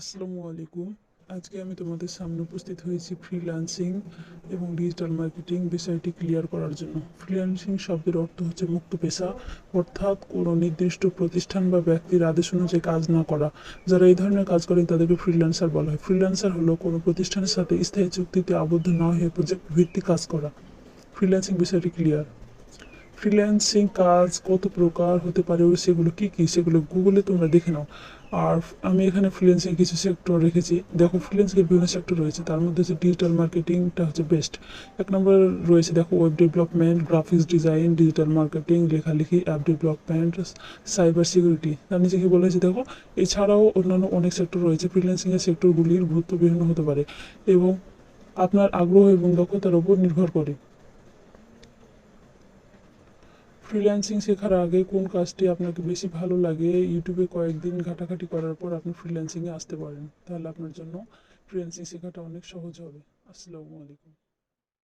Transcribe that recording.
আসসালামু আলাইকুম। আজকে আমি তোমাদের সামনে উপস্থিত হয়েছি ফ্রিল্যান্সিং এবং ডিজিটাল মার্কেটিং বিষয়টি ক্লিয়ার করার জন্য। ফ্রিল্যান্সিং শব্দের অর্থ হচ্ছে মুক্ত পেশা, অর্থাৎ কোনো নির্দিষ্ট প্রতিষ্ঠান বা ব্যক্তির আদেশ অনুযায়ী কাজ না করা। যারা এই ধরনের কাজ করেন, তাদেরকে ফ্রিল্যান্সার বলা হয়। ফ্রিল্যান্সার হলো কোনো প্রতিষ্ঠানের সাথে স্থায়ী চুক্তিতে আবদ্ধ না হয়ে প্রজেক্ট ভিত্তিক কাজ করা। ফ্রিল্যান্সিং বিষয়টি ক্লিয়ার ফ্রিল্যান্সিং কাজ কত প্রকার হতে পারে সেগুলো কি কি, সেগুলো গুগলে তোমরা দেখে নাও। আর আমি এখানে ফ্রিল্যান্সিং কিছু সেক্টর রেখেছি। দেখো ফ্রিল্যান্সিংয়ের বিভিন্ন সেক্টর রয়েছে। তার মধ্যে হচ্ছে ডিজিটাল মার্কেটিংটা হচ্ছে বেস্ট এক নম্বর রয়েছে, দেখো web development graphics design digital marketing লেখালেখি অ্যাপ ডেভেলপমেন্ট সাইবার সিকিউরিটি তার নিচে কি বলেছে দেখো? এছাড়াও অন্যান্য অনেক সেক্টর রয়েছে। ফ্রিল্যান্সিংয়ের সেক্টরগুলির গুরুত্ব বিভিন্ন হতে পারে এবং আপনার আগ্রহ এবং দক্ষতার উপর নির্ভর করে। ফ্রিল্যান্সিং শেখার আগে কোন কাজটি আপনাকে বেশি ভালো লাগে? ইউটিউবে কয়েকদিন ঘাটাঘাটি করার পর আপনি ফ্রিল্যান্সিংয়ে আসতে পারেন। তাহলে আপনার জন্য ফ্রিল্যান্সিং শেখাটা অনেক সহজ হবে। আসসালামু আলাইকুম।